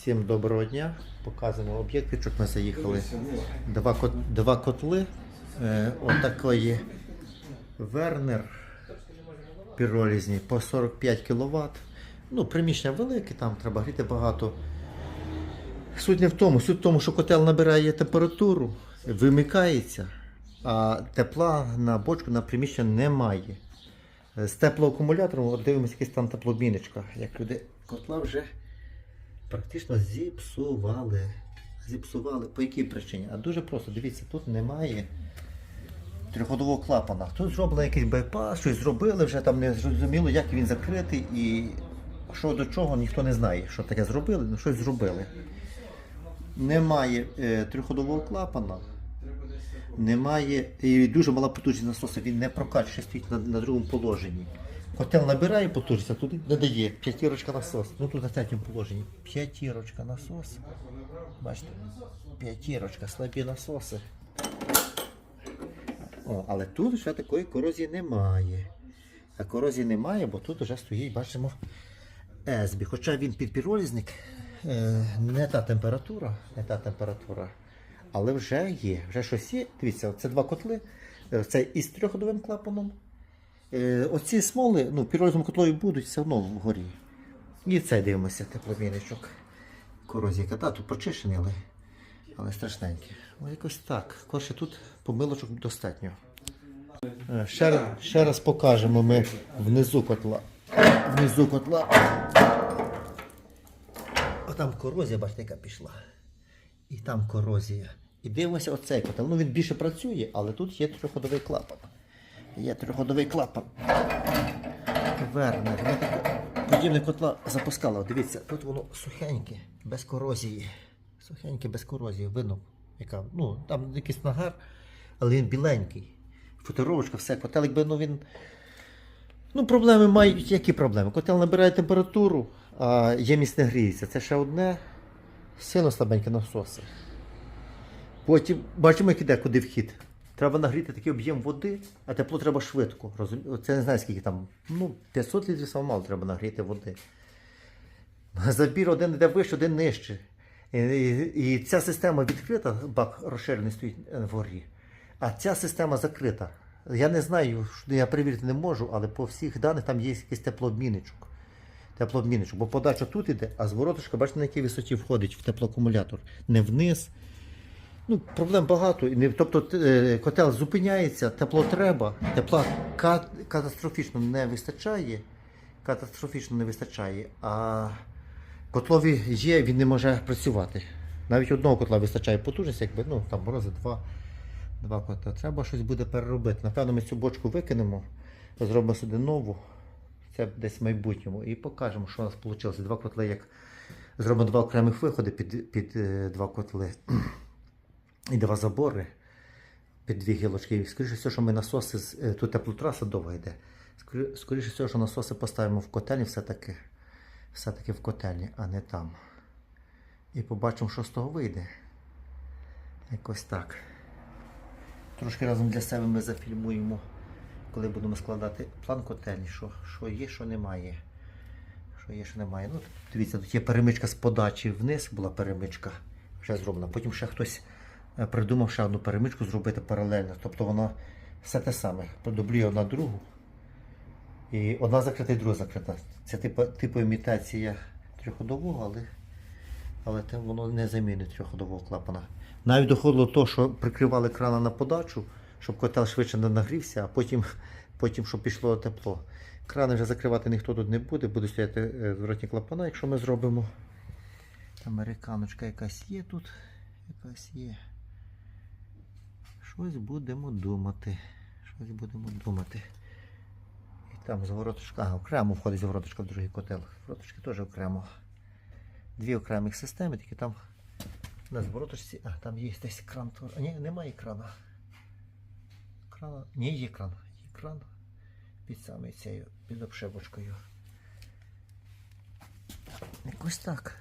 Всім доброго дня. Показуємо об'єктичок. Ми заїхали. Два, кот- два котли. Е, отакої Вернер піролізні по 45 кВт. Ну, приміщення велике, там треба гріти багато. Суть не в тому, суть в тому, що котел набирає температуру, вимикається, а тепла на бочку на приміщення немає. З теплоакумулятором от дивимося якась там теплобіночка. Як люди котла вже практично зіпсували. Зіпсували. По якій причині? А дуже просто, дивіться, тут немає трьохходового клапана. Тут зроблений якийсь байпас, щось зробили, вже там не зрозуміло, як він закритий і що до чого, ніхто не знає, що таке зробили, ну щось зробили. Немає е, трьохходового клапана. Немає і дуже мала потужність насоса, він не прокачує, стоїть на, на другому положенні. Котел набирає потужність, а не дає. П'ятірочка насос. Ну тут на третьому положенні. П'ятірочка насос. Бачите? П'ятірочка, слабі насоси. О, але тут вже такої корозії немає. А корозії немає, бо тут вже стоїть, бачимо, есбі. Хоча він підпіролізник, е, не та температура, не та температура, але вже є. Вже щось є. Дивіться, це два котли. Е, Це із трьохходовим клапаном. Е, Оці смоли, ну, піролізним котлою будуть все одно вгорі. І це дивимося, тепломіничок. Корозійка. Так, тут почищений, але, але страшненький. Ось якось так. Коротше, тут помилочок достатньо. Е, Ще, раз- ще раз покажемо ми внизу котла. Внизу котла. О, там корозія, бачите, яка пішла. І там корозія. І дивимося оцей котел. Ну він більше працює, але тут є трьохходовий клапан. Є трьохходовий клапан. Вернер. Ми таке подібне котла запускали. Дивіться, тут воно сухеньке, без корозії. Сухеньке, без корозії. Видно, яка. Ну, там якийсь нагар, але він біленький. Футеровочка, все, котел, якби ну він. Ну, проблеми мають. Які проблеми? Котел набирає температуру, а ємність не гріється. Це ще одне. Сильно слабенькі насоси. Потім бачимо, як іде, куди вхід. Треба нагріти такий об'єм води, а тепло треба швидко. Розумі... Це не знаю, скільки там. Ну, 500 літрів саме треба нагріти води. Забір один йде вище, один нижче. І, і, і ця система відкрита, бак розширений стоїть вгорі. А ця система закрита. Я не знаю, я перевірити не можу, але по всіх даних там є якийсь теплообмінничок. Теплообмінничок. Бо подача тут іде, а звороточка, бачите, на якій висоті входить в теплоакумулятор. Не вниз. Ну, проблем багато. Тобто е, котел зупиняється, тепло треба, тепла катастрофічно не вистачає. Катастрофічно не вистачає. А котлові є, він не може працювати. Навіть одного котла вистачає потужності, якби ну, там морози два, два котла. Треба щось буде переробити. Напевно, ми цю бочку викинемо, зробимо сюди нову. Це десь в майбутньому. І покажемо, що у нас вийшло. Два котли, як зробимо два окремих виходи під, під е, два котли і два забори під дві гілочки. Скоріше все, що ми насоси, е, тут теплотраса довго йде. Скоріше все, що насоси поставимо в котельні все-таки, все-таки в котельні, а не там. І побачимо, що з того вийде. Якось так. Трошки разом для себе ми зафільмуємо, коли будемо складати план котельні, що, що є, що немає. Що є, що немає. Ну, дивіться, тут є перемичка з подачі вниз, була перемичка вже зроблена. Потім ще хтось придумав ще одну перемичку зробити паралельно. Тобто вона все те саме. Продублює одна другу. І одна закрита і друга закрита. Це типу, типу імітація трьохходового, але, але те воно не замінить трьохходового клапана. Навіть доходило до того, що прикривали крана на подачу, щоб котел швидше не нагрівся, а потім, потім щоб пішло тепло. Крани вже закривати ніхто тут не буде, буде стояти е, зворотні клапана, якщо ми зробимо. Американочка якась є тут. Якась є. Щось будемо думати. Щось будемо думати. І там звороточка. А, окремо входить звороточка в другий котел. Звороточки теж окремо. Дві окремих системи, тільки там на звороточці. А, там є десь кран. А, ні, немає крана. Крана. Ні, є кран. Є кран під саме цією, під обшивочкою. Якось так.